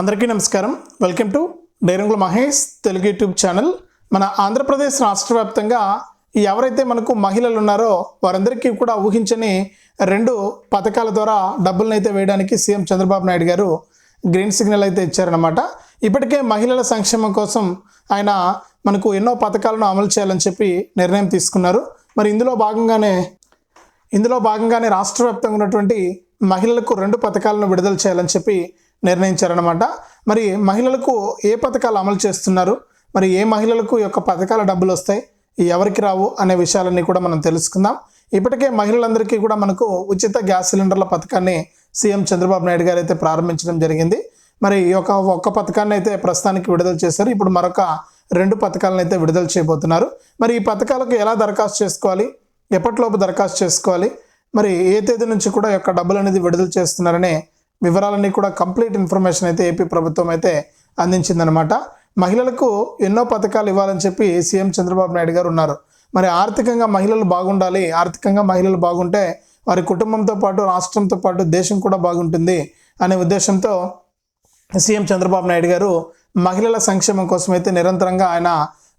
అందరికీ నమస్కారం. Welcome to డైరంగుల మహేష్ తెలుగు యూట్యూబ్ ఛానల్. మన ఆంధ్రప్రదేశ్ రాష్ట్ర వ్యాప్తంగా ఎవరైతే మనకు మహిళలు ఉన్నారో వారందరికీ కూడా ఊహించని రెండు పథకాల ద్వారా డబ్బులను అయితే వేయడానికి సీఎం చంద్రబాబు నాయుడు గారు గ్రీన్ సిగ్నల్ అయితే ఇచ్చారనమాట ఇప్పటికే మహిళల సంక్షేమం కోసం ఆయన మనకు ఎన్నో పథకాలను అమలు చేయాలని చెప్పి నిర్ణయం తీసుకున్నారు. మరి ఇందులో భాగంగానే ఇందులో భాగంగానే రాష్ట్ర వ్యాప్తంగా ఉన్నటువంటి మహిళలకు రెండు పథకాలను విడుదల చేయాలని చెప్పి నిర్ణయించారనమాట మరి మహిళలకు ఏ పథకాలు అమలు చేస్తున్నారు? మరి ఏ మహిళలకు యొక్క పథకాల డబ్బులు వస్తాయి? ఎవరికి రావు అనే విషయాలన్నీ కూడా మనం తెలుసుకుందాం. ఇప్పటికే మహిళలందరికీ కూడా మనకు ఉచిత గ్యాస్ సిలిండర్ల పథకాన్ని సీఎం చంద్రబాబు నాయుడు గారు అయితే ప్రారంభించడం జరిగింది. మరి ఈ యొక్క ఒక్క పథకాన్ని అయితే ప్రస్తుతానికి విడుదల చేశారు. ఇప్పుడు మరొక రెండు పథకాలను అయితే విడుదల చేయబోతున్నారు. మరి ఈ పథకాలకు ఎలా దరఖాస్తు చేసుకోవాలి? ఎప్పటిలోపు దరఖాస్తు చేసుకోవాలి? మరి ఏ తేదీ నుంచి కూడా యొక్క డబ్బులు అనేది విడుదల చేస్తున్నారనే వివరాలన్నీ కూడా కంప్లీట్ ఇన్ఫర్మేషన్ అయితే ఏపీ ప్రభుత్వం అయితే అందించిందనమాట మహిళలకు ఎన్నో పథకాలు ఇవ్వాలని చెప్పి సీఎం చంద్రబాబు నాయుడు గారు ఉన్నారు. మరి ఆర్థికంగా మహిళలు బాగుండాలి ఆర్థికంగా మహిళలు బాగుంటే వారి కుటుంబంతో పాటు రాష్ట్రంతో పాటు దేశం కూడా బాగుంటుంది అనే ఉద్దేశంతో సీఎం చంద్రబాబు నాయుడు గారు మహిళల సంక్షేమం కోసం అయితే నిరంతరంగా ఆయన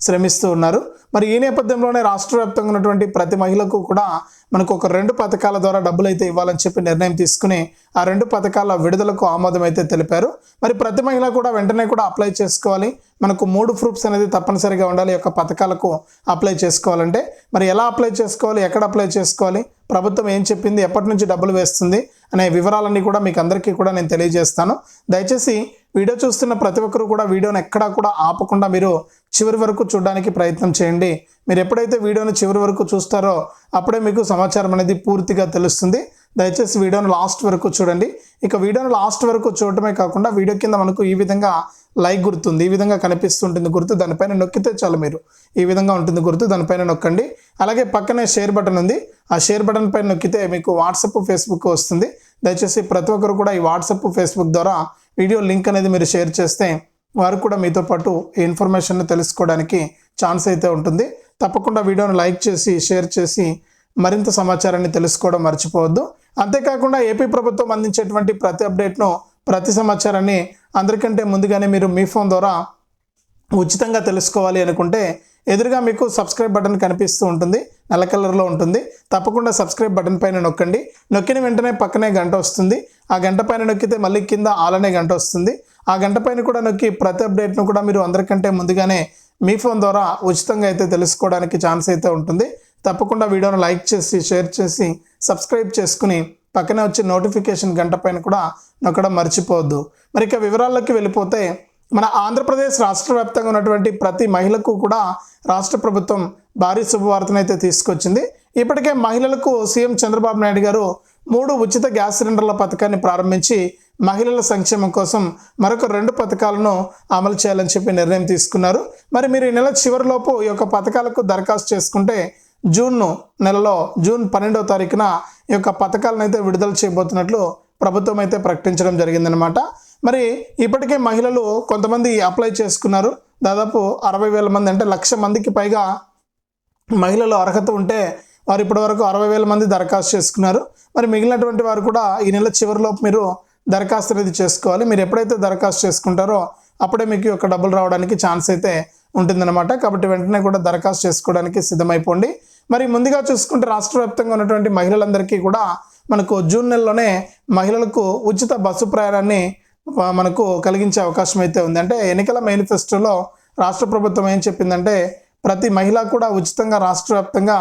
శ్రమిస్తూ ఉన్నారు. మరి ఈ నేపథ్యంలోనే రాష్ట్ర వ్యాప్తంగా ఉన్నటువంటి ప్రతి మహిళకు కూడా మనకు ఒక రెండు పథకాల ద్వారా డబ్బులు అయితే ఇవ్వాలని చెప్పి నిర్ణయం తీసుకుని ఆ రెండు పథకాల విడుదలకు ఆమోదం అయితే తెలిపారు. మరి ప్రతి మహిళ కూడా వెంటనే కూడా అప్లై చేసుకోవాలి. మనకు మూడు ప్రూఫ్స్ అనేది తప్పనిసరిగా ఉండాలి ఈ యొక్క పథకాలకు అప్లై చేసుకోవాలంటే. మరి ఎలా అప్లై చేసుకోవాలి? ఎక్కడ అప్లై చేసుకోవాలి? ప్రభుత్వం ఏం చెప్పింది? ఎప్పటి నుంచి డబ్బులు వేస్తుంది? అనే వివరాలన్నీ కూడా మీకు అందరికీ కూడా నేను తెలియజేస్తాను. దయచేసి వీడియో చూస్తున్న ప్రతి ఒక్కరు కూడా వీడియోని ఎక్కడా కూడా ఆపకుండా మీరు చివరి వరకు చూడడానికి ప్రయత్నం చేయండి. మీరు ఎప్పుడైతే వీడియోని చివరి వరకు చూస్తారో అప్పుడే మీకు సమాచారం అనేది పూర్తిగా తెలుస్తుంది. దయచేసి వీడియోను లాస్ట్ వరకు చూడండి. ఇక వీడియోను లాస్ట్ వరకు చూడటమే కాకుండా వీడియో కింద మనకు ఈ విధంగా లైక్ గుర్తుంది ఈ విధంగా కనిపిస్తుంటుంది గుర్తు దానిపైన నొక్కితే చాలు మీరు. ఈ విధంగా ఉంటుంది గుర్తు దానిపైన నొక్కండి. అలాగే పక్కనే షేర్ బటన్ ఉంది. ఆ షేర్ బటన్ పైన నొక్కితే మీకు వాట్సప్ ఫేస్బుక్ వస్తుంది. దయచేసి ప్రతి ఒక్కరు కూడా ఈ వాట్సప్ ఫేస్బుక్ ద్వారా వీడియో లింక్ అనేది మీరు షేర్ చేస్తే వారు కూడా మీతో పాటు ఈ ఇన్ఫర్మేషన్ తెలుసుకోవడానికి ఛాన్స్ అయితే ఉంటుంది. తప్పకుండా వీడియోను లైక్ చేసి షేర్ చేసి మరింత సమాచారాన్ని తెలుసుకోవడం మర్చిపోవద్దు. అంతేకాకుండా ఏపీ ప్రభుత్వం అందించేటువంటి ప్రతి అప్డేట్ను ప్రతి సమాచారాన్ని అందరికంటే ముందుగానే మీరు మీ ఫోన్ ద్వారా ఉచితంగా తెలుసుకోవాలి అనుకుంటే ఎదురుగా మీకు సబ్స్క్రైబ్ బటన్ కనిపిస్తూ ఉంటుంది. నల్ల కలర్లో ఉంటుంది. తప్పకుండా సబ్స్క్రైబ్ బటన్ పైన నొక్కండి. నొక్కిన వెంటనే పక్కనే గంట వస్తుంది. ఆ గంట పైన నొక్కితే మళ్ళీ కింద ఆలనే గంట వస్తుంది. ఆ గంట పైన కూడా నొక్కి ప్రతి అప్డేట్ను కూడా మీరు అందరికంటే ముందుగానే మీ ఫోన్ ద్వారా ఉచితంగా అయితే తెలుసుకోవడానికి ఛాన్స్ అయితే ఉంటుంది. తప్పకుండా వీడియోను లైక్ చేసి షేర్ చేసి సబ్స్క్రైబ్ చేసుకుని పక్కనే వచ్చే నోటిఫికేషన్ గంట పైన కూడా నొక్కడం మర్చిపోవద్దు. మరి ఇక వివరాల్లోకి వెళ్ళిపోతే మన ఆంధ్రప్రదేశ్ రాష్ట్ర వ్యాప్తంగా ఉన్నటువంటి ప్రతి మహిళకు కూడా రాష్ట్ర ప్రభుత్వం భారీ శుభవార్తను అయితే తీసుకొచ్చింది. ఇప్పటికే మహిళలకు సీఎం చంద్రబాబు నాయుడు గారు మూడు ఉచిత గ్యాస్ సిలిండర్ల పథకాన్ని ప్రారంభించి మహిళల సంక్షేమం కోసం మరొక రెండు పథకాలను అమలు చేయాలని చెప్పి నిర్ణయం తీసుకున్నారు. మరి మీరు ఈ నెల చివరిలోపు ఈ యొక్క పథకాలకు దరఖాస్తు చేసుకుంటే జూన్ నెలలో జూన్ పన్నెండవ తారీఖున ఈ యొక్క పథకాలను అయితే విడుదల చేయబోతున్నట్లు ప్రభుత్వం అయితే ప్రకటించడం జరిగిందనమాట మరి ఇప్పటికే మహిళలు కొంతమంది అప్లై చేసుకున్నారు. దాదాపు అరవై వేల మంది అంటే లక్ష మందికి పైగా మహిళలు అర్హత ఉంటే వారు ఇప్పటివరకు అరవై వేల మంది దరఖాస్తు చేసుకున్నారు. మరి మిగిలినటువంటి వారు కూడా ఈ నెల చివరిలోపు మీరు దరఖాస్తు అనేది చేసుకోవాలి. మీరు ఎప్పుడైతే దరఖాస్తు చేసుకుంటారో అప్పుడే మీకు ఒక యొక్క డబ్బులు రావడానికి ఛాన్స్ అయితే ఉంటుందన్నమాట. కాబట్టి వెంటనే కూడా దరఖాస్తు చేసుకోవడానికి సిద్ధమైపోండి. మరి ముందుగా చూసుకుంటే రాష్ట్ర వ్యాప్తంగా ఉన్నటువంటి మహిళలందరికీ కూడా మనకు జూన్ నెలలోనే మహిళలకు ఉచిత బస్సు ప్రయాణాన్ని మనకు కలిగించే అవకాశం అయితే ఉంది. అంటే ఎన్నికల మేనిఫెస్టోలో రాష్ట్ర ప్రభుత్వం ఏం చెప్పిందంటే ప్రతి మహిళ కూడా ఉచితంగా రాష్ట్ర వ్యాప్తంగా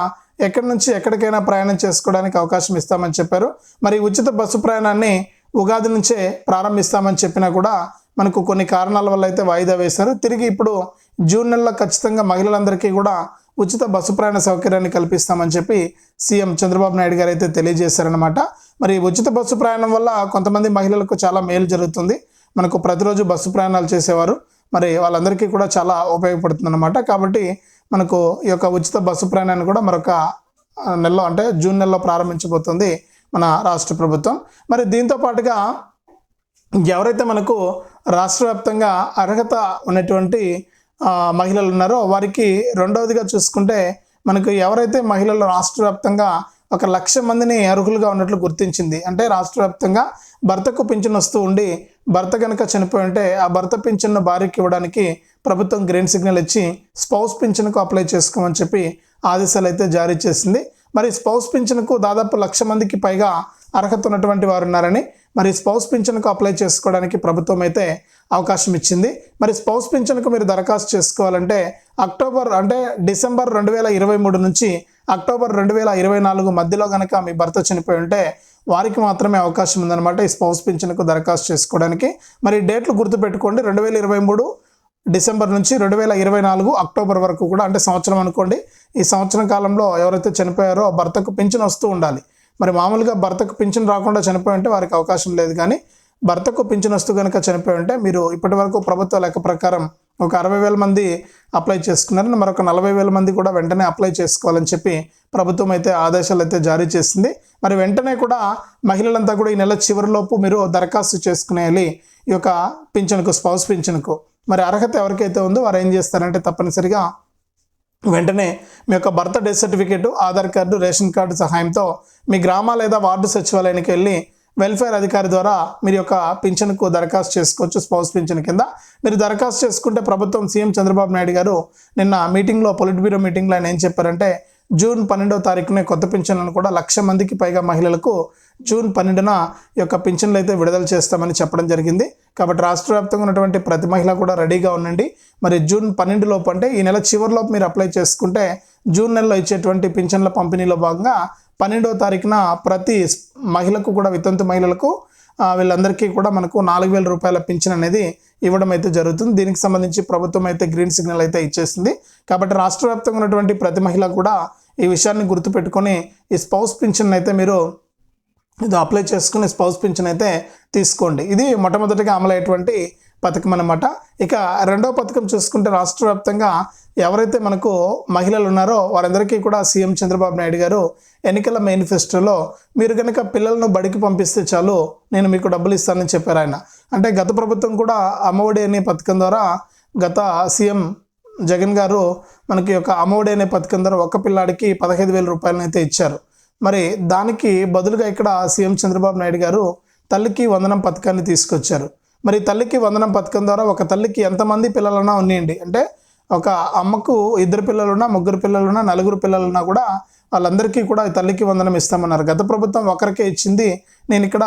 ఎక్కడి నుంచి ఎక్కడికైనా ప్రయాణం చేసుకోవడానికి అవకాశం ఇస్తామని చెప్పారు. మరి ఉచిత బస్సు ప్రయాణాన్ని ఉగాది నుంచే ప్రారంభిస్తామని చెప్పినా కూడా మనకు కొన్ని కారణాల వల్ల అయితే వాయిదా వేశారు. తిరిగి ఇప్పుడు జూన్ నెలలో ఖచ్చితంగా మహిళలందరికీ కూడా ఉచిత బస్సు ప్రయాణ సౌకర్యాన్ని కల్పిస్తామని చెప్పి సీఎం చంద్రబాబు నాయుడు గారు అయితే తెలియజేశారనమాట మరి ఉచిత బస్సు ప్రయాణం వల్ల కొంతమంది మహిళలకు చాలా మేలు జరుగుతుంది. మనకు ప్రతిరోజు బస్సు ప్రయాణాలు చేసేవారు. మరి వాళ్ళందరికీ కూడా చాలా ఉపయోగపడుతుంది అనమాట కాబట్టి మనకు ఈ యొక్క ఉచిత బస్సు ప్రయాణాన్ని కూడా మరొక నెలలో అంటే జూన్ నెలలో ప్రారంభించబోతుంది మన రాష్ట్ర ప్రభుత్వం. మరి దీంతో పాటుగా ఎవరైతే మనకు రాష్ట్ర వ్యాప్తంగా అర్హత ఉన్నటువంటి మహిళలు ఉన్నారో వారికి రెండవదిగా చూసుకుంటే మనకు ఎవరైతే మహిళలు రాష్ట్ర వ్యాప్తంగా ఒక లక్ష మందిని అర్హులుగా ఉన్నట్లు గుర్తించింది. అంటే రాష్ట్ర వ్యాప్తంగా భర్తకు పింఛను వస్తూ ఉండి భర్త కనుక చనిపోయి ఉంటే ఆ భర్త పింఛన్ను భార్యకి ఇవ్వడానికి ప్రభుత్వం గ్రీన్ సిగ్నల్ ఇచ్చి స్పౌస్ పింఛన్కు అప్లై చేసుకోమని చెప్పి ఆదేశాలు అయితే జారీ చేసింది. మరి స్పౌస్ పింఛన్కు దాదాపు లక్ష మందికి పైగా అర్హత ఉన్నటువంటి వారు ఉన్నారని మరి స్పౌస్ పింఛన్కు అప్లై చేసుకోవడానికి ప్రభుత్వం అయితే అవకాశం ఇచ్చింది. మరి స్పౌస్ పింఛన్కు మీరు దరఖాస్తు చేసుకోవాలంటే అక్టోబర్ అంటే డిసెంబర్ రెండు వేల ఇరవై మూడు నుంచి అక్టోబర్ రెండు వేల ఇరవై నాలుగు మధ్యలో కనుక మీ భర్త చనిపోయి ఉంటే వారికి మాత్రమే అవకాశం ఉందన్నమాట ఈ స్పౌస్ పింఛన్కు దరఖాస్తు చేసుకోవడానికి. మరి డేట్లు గుర్తుపెట్టుకోండి. రెండు వేల ఇరవై మూడు డిసెంబర్ నుంచి రెండు వేల ఇరవై నాలుగు అక్టోబర్ వరకు కూడా అంటే సంవత్సరం అనుకోండి. ఈ సంవత్సరం కాలంలో ఎవరైతే చనిపోయారో భర్తకు పింఛన్ వస్తూ ఉండాలి. మరి మామూలుగా భర్తకు పింఛన్ రాకుండా చనిపోయి ఉంటే వారికి అవకాశం లేదు కానీ భర్తకు పింఛన్ వస్తూ కనుక చనిపోయి ఉంటే మీరు ఇప్పటివరకు ప్రభుత్వ లెక్క ప్రకారం ఒక అరవై వేల మంది అప్లై చేసుకున్నారు మరొక నలభై వేల మంది కూడా వెంటనే అప్లై చేసుకోవాలని చెప్పి ప్రభుత్వం అయితే ఆదేశాలు అయితే జారీ చేసింది. మరి వెంటనే కూడా మహిళలంతా కూడా ఈ నెల చివరిలోపు మీరు దరఖాస్తు చేసుకునేయాలి ఈ యొక్క పింఛన్కు స్పౌస్ పింఛన్కు. మరి అర్హత ఎవరికైతే ఉందో వారు ఏం చేస్తారంటే తప్పనిసరిగా వెంటనే మీ యొక్క birth death certificate Aadhaar card ration card సహాయంతో మీ గ్రామ లేదా వార్డు సచివాలయానికి వెళ్ళి వెల్ఫేర్ అధికారి ద్వారా మీరు యొక్క పింఛన్కు దరఖాస్తు చేసుకోవచ్చు స్పౌస్ పింఛన్ కింద. మీరు దరఖాస్తు చేసుకుంటే ప్రభుత్వం సీఎం చంద్రబాబు నాయుడు గారు నిన్న మీటింగ్లో పొలిట్ బ్యూరో మీటింగ్లో ఆయన ఏం చెప్పారంటే జూన్ పన్నెండవ తారీఖునే కొత్త పింఛన్లను కూడా లక్ష మందికి పైగా మహిళలకు జూన్ పన్నెండున యొక్క పింఛన్లు అయితే విడుదల చేస్తామని చెప్పడం జరిగింది. కాబట్టి రాష్ట్ర వ్యాప్తంగా ఉన్నటువంటి ప్రతి మహిళ కూడా రెడీగా ఉండండి. మరి జూన్ పన్నెండు లోపు అంటే ఈ నెల చివరిలోపు మీరు అప్లై చేసుకుంటే జూన్ నెలలో ఇచ్చేటువంటి పింఛన్ల పంపిణీలో భాగంగా పన్నెండవ తారీఖున ప్రతి మహిళకు కూడా వితంతు మహిళలకు వీళ్ళందరికీ కూడా మనకు నాలుగు వేల రూపాయల పింఛన్ అనేది ఇవ్వడం అయితే జరుగుతుంది. దీనికి సంబంధించి ప్రభుత్వం అయితే గ్రీన్ సిగ్నల్ అయితే ఇచ్చేసింది. కాబట్టి రాష్ట్ర వ్యాప్తంగా ఉన్నటువంటి ప్రతి మహిళ కూడా ఈ విషయాన్ని గుర్తుపెట్టుకొని ఈ స్పౌస్ పింఛన్ అయితే మీరు ఇది అప్లై చేసుకుని స్పౌస్ పింఛన్ అయితే తీసుకోండి. ఇది మొట్టమొదటిగా అమలయ్యేటువంటి పథకం అనమాట ఇక రెండో పథకం చూసుకుంటే రాష్ట్ర వ్యాప్తంగా ఎవరైతే మనకు మహిళలు ఉన్నారో వారందరికీ కూడా సీఎం చంద్రబాబు నాయుడు గారు ఎన్నికల మేనిఫెస్టోలో మీరు కనుక పిల్లలను బడికి పంపిస్తే చాలు నేను మీకు డబ్బులు ఇస్తానని చెప్పారు ఆయన. అంటే గత ప్రభుత్వం కూడా అమ్మఒడి అనే పథకం ద్వారా గత సీఎం జగన్ గారు మనకి ఒక అమ్మఒడి అనే పథకం ద్వారా ఒక్క పిల్లాడికి పదహైదు వేల రూపాయలను అయితే ఇచ్చారు. మరి దానికి బదులుగా ఇక్కడ సీఎం చంద్రబాబు నాయుడు గారు తల్లికి వందనం పథకాన్ని తీసుకొచ్చారు. మరి తల్లికి వందనం పథకం ద్వారా ఒక తల్లికి ఎంతమంది పిల్లలన్నా ఉన్నాయండి? అంటే ఒక అమ్మకు ఇద్దరు పిల్లలున్నా ముగ్గురు పిల్లలున్నా నలుగురు పిల్లలున్నా కూడా వాళ్ళందరికీ కూడా తల్లికి వందనం ఇస్తామన్నారు. గత ప్రభుత్వం ఒకరికే ఇచ్చింది. నేను ఇక్కడ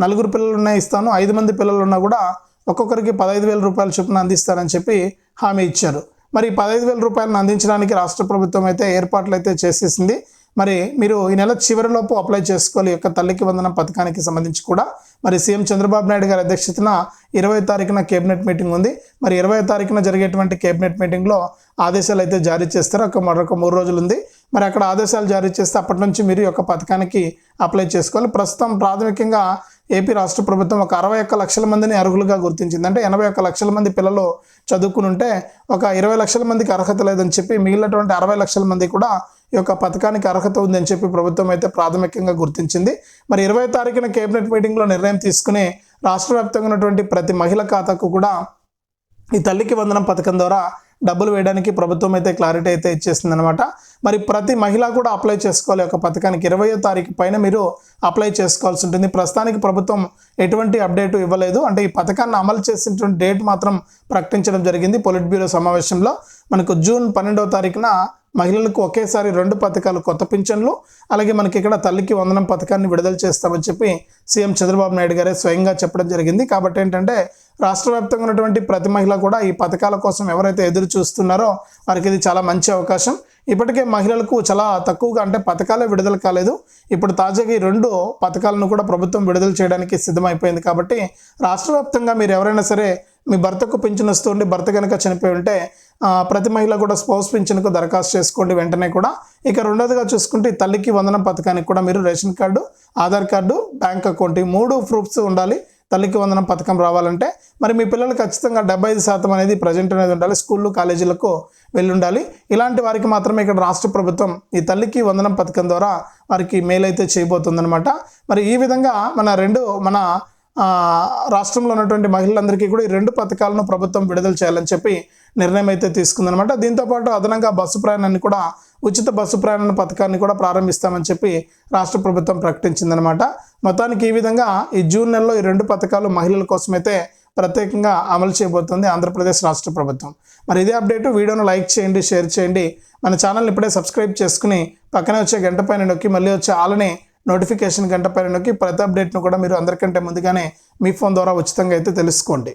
నలుగురు పిల్లలున్నా ఇస్తాను ఐదు మంది పిల్లలున్నా కూడా ఒక్కొక్కరికి పదహైదు వేల రూపాయల చొప్పున అందిస్తానని చెప్పి హామీ ఇచ్చారు. మరి పదహైదు వేల రూపాయలను అందించడానికి రాష్ట్ర ప్రభుత్వం అయితే ఏర్పాట్లు అయితే చేసేసింది. మరి మీరు ఈ నెల చివరిలోపు అప్లై చేసుకోవాలి. యొక్క తల్లికి వందన పథకానికి సంబంధించి కూడా. మరి సీఎం చంద్రబాబు నాయుడు గారి అధ్యక్షతన ఇరవై తారీఖున కేబినెట్ మీటింగ్ ఉంది. మరి ఇరవై తారీఖున జరిగేటువంటి కేబినెట్ మీటింగ్లో ఆదేశాలు అయితే జారీ చేస్తారు. ఒక మరొక మూడు రోజులు ఉంది. మరి అక్కడ ఆదేశాలు జారీ చేస్తే అప్పటి నుంచి మీరు ఈ యొక్క పథకానికి అప్లై చేసుకోవాలి. ప్రస్తుతం ప్రాథమికంగా ఏపీ రాష్ట్ర ప్రభుత్వం ఒక అరవై ఒక్క లక్షల మందిని అర్హులుగా గుర్తించింది. అంటే ఎనభై ఒక్క లక్షల మంది పిల్లలు చదువుకుని ఉంటే ఒక ఇరవై లక్షల మందికి అర్హత లేదని చెప్పి మిగిలినటువంటి అరవై లక్షల మంది కూడా యొక్క పథకానికి అర్హత ఉందని చెప్పి ప్రభుత్వం అయితే ప్రాథమికంగా గుర్తించింది. మరి ఇరవై తారీఖున కేబినెట్ మీటింగ్లో నిర్ణయం తీసుకుని రాష్ట్ర వ్యాప్తంగా ఉన్నటువంటి ప్రతి మహిళ ఖాతాకు కూడా ఈ తల్లికి వందనం పథకం ద్వారా డబ్బులు వేయడానికి ప్రభుత్వం అయితే క్లారిటీ అయితే ఇచ్చేసింది అనమాట మరి ప్రతి మహిళ కూడా అప్లై చేసుకోవాలి ఒక పథకానికి. ఇరవయో తారీఖు పైన మీరు అప్లై చేసుకోవాల్సి ఉంటుంది. ప్రస్తుతానికి ప్రభుత్వం ఎటువంటి అప్డేట్ ఇవ్వలేదు. అంటే ఈ పథకాన్ని అమలు చేసినటువంటి డేట్ మాత్రం ప్రకటించడం జరిగింది. పొలిట్ బ్యూరో సమావేశంలో మనకు జూన్ పన్నెండవ తారీఖున మహిళలకు ఒకేసారి రెండు పథకాలు కొత్త పింఛన్లు అలాగే మనకి ఇక్కడ తల్లికి వందనం పథకాన్ని విడుదల చేస్తామని చెప్పి సీఎం చంద్రబాబు నాయుడు గారే స్వయంగా చెప్పడం జరిగింది. కాబట్టి ఏంటంటే రాష్ట్ర వ్యాప్తంగా ఉన్నటువంటి ప్రతి మహిళ కూడా ఈ పథకాల కోసం ఎవరైతే ఎదురు చూస్తున్నారో వారికి ఇది చాలా మంచి అవకాశం. ఇప్పటికే మహిళలకు చాలా తక్కువగా అంటే పథకాలే విడుదల కాలేదు. ఇప్పుడు తాజాగా ఈ రెండు పథకాలను కూడా ప్రభుత్వం విడుదల చేయడానికి సిద్ధమైపోయింది. కాబట్టి రాష్ట్ర వ్యాప్తంగా మీరు ఎవరైనా సరే మీ భర్తకు పింఛన్ వస్తుండి భర్త కనుక చనిపోయి ఉంటే ప్రతి మహిళ కూడా స్పౌస్ పింఛన్కు దరఖాస్తు చేసుకోండి. వెంటనే కూడా ఇక రెండోదిగా చూసుకుంటే తల్లికి వందనం పథకానికి కూడా మీరు ration card Aadhaar card bank account ఈ మూడు ప్రూఫ్స్ ఉండాలి. తల్లికి వందనం పథకం రావాలంటే మరి మీ పిల్లలు ఖచ్చితంగా డెబ్బై ఐదు శాతం అనేది ప్రజెంట్ అనేది ఉండాలి. స్కూళ్ళు కాలేజీలకు వెళ్ళి ఉండాలి ఇలాంటి వారికి మాత్రమే ఇక్కడ రాష్ట్ర ప్రభుత్వం ఈ తల్లికి వందనం పథకం ద్వారా వారికి మేలైతే చేయబోతుందనమాట మరి ఈ విధంగా మన రెండు మన రాష్ట్రంలో ఉన్నటువంటి మహిళలందరికీ కూడా ఈ రెండు పథకాలను ప్రభుత్వం విడుదల చేయాలని చెప్పి నిర్ణయం అయితే తీసుకుందనమాట దీంతోపాటు అదనంగా బస్సు ప్రయాణాన్ని కూడా ఉచిత బస్సు ప్రయాణ పథకాన్ని కూడా ప్రారంభిస్తామని చెప్పి రాష్ట్ర ప్రభుత్వం ప్రకటించిందనమాట మొత్తానికి ఈ విధంగా ఈ జూన్ నెలలో ఈ రెండు పథకాలు మహిళల కోసమైతే ప్రత్యేకంగా అమలు చేయబోతుంది ఆంధ్రప్రదేశ్ రాష్ట్ర ప్రభుత్వం. మరి ఇదే అప్డేట్. వీడియోను లైక్ చేయండి షేర్ చేయండి. మన ఛానల్ని ఇప్పుడే సబ్స్క్రైబ్ చేసుకుని పక్కనే వచ్చే గంట పైన నొక్కి మళ్ళీ వచ్చే ఆలని నోటిఫికేషన్ గంట పైన నొక్కి ప్రతి అప్డేట్ను కూడా మీరు అందరికంటే ముందుగానే మీ ఫోన్ ద్వారా ఉచితంగా అయితే తెలుసుకోండి.